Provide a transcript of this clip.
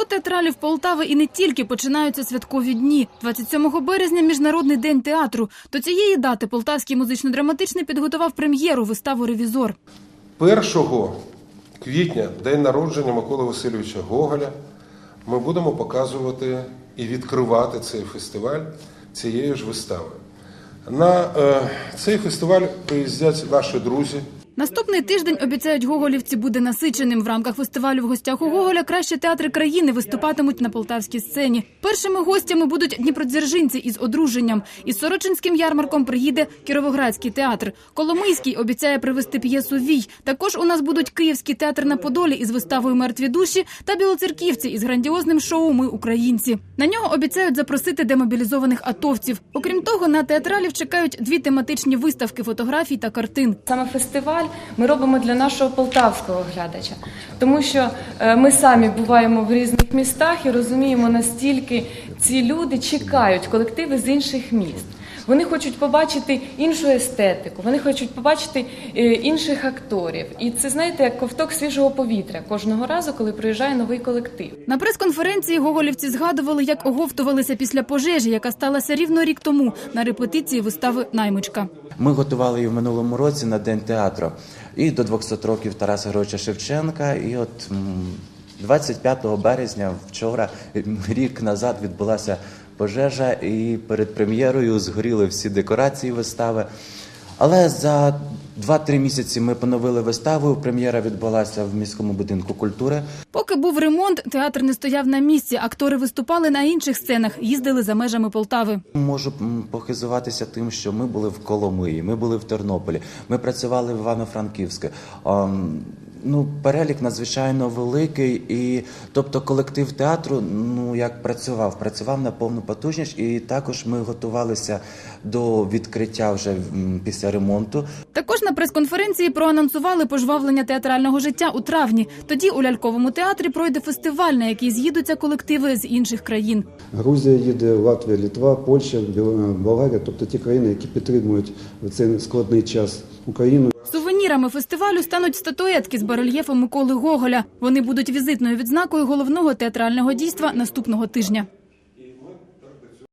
У театралів Полтави і не тільки починаються святкові дні. 27 березня міжнародний день театру. До цієї дати Полтавський музично-драматичний підготував прем'єру виставу Ревізор. 1 квітня, день народження Миколи Васильовича Гоголя, ми будемо показувати і відкривати цей фестиваль цією ж виставою. На е, цей фестиваль приїздять наші друзі. Наступний тиждень обіцяють гоголівці буде насиченим. В рамках фестивалю в гостях у Гоголя кращі театри країни виступатимуть на полтавській сцені. Першими гостями будуть дніпродзержинці із одруженням. Із Сорочинським ярмарком приїде Кіровоградський театр. Коломийський обіцяє привезти п'єсу Вій. Також у нас будуть Київський театр на Подолі із виставою Мертві душі та білоцерківці із грандіозним шоу Ми українці. На нього обіцяють запросити демобілізованих атовців. Окрім того, на театралів чекають дві тематичні виставки фотографій та картин. Саме фестиваль ми робимо для нашого полтавського глядача, тому що е, ми самі буваємо в різних містах і розуміємо, настільки ці люди чекають колективи з інших міст. Вони хочуть побачити іншу естетику, вони хочуть побачити е, інших акторів. І це знаєте, як ковток свіжого повітря кожного разу, коли приїжджає новий колектив. На прес-конференції гоголівці згадували, як оговтувалися після пожежі, яка сталася рівно рік тому на репетиції вистави Наймичка. Ми готували її в минулому році на День театру і до 200 років Тараса Григоровича Шевченка. І от м, 25 березня, вчора, рік назад, відбулася пожежа, і перед прем'єрою згоріли всі декорації вистави. Але за 2-3 місяці ми поновили виставу. Прем'єра відбулася в міському будинку культури. Поки був ремонт, театр не стояв на місці. Актори виступали на інших сценах, їздили за межами Полтави. Можу похизуватися тим, що ми були в Коломиї, ми були в Тернополі, ми працювали в Івано-Франківську. Ам, Ну, перелік надзвичайно великий, і тобто колектив театру ну як працював, працював на повну потужність, і також ми готувалися до відкриття вже після ремонту. Також на прес-конференції проанонсували пожвавлення театрального життя у травні. Тоді у ляльковому театрі пройде фестиваль, на який з'їдуться колективи з інших країн. Грузія їде, Латвія, Літва, Польща, Болгарія, тобто ті країни, які підтримують в цей складний час Україну. Сувенірами фестивалю стануть статуетки з барельєфом Миколи Гоголя. Вони будуть візитною відзнакою головного театрального дійства наступного тижня.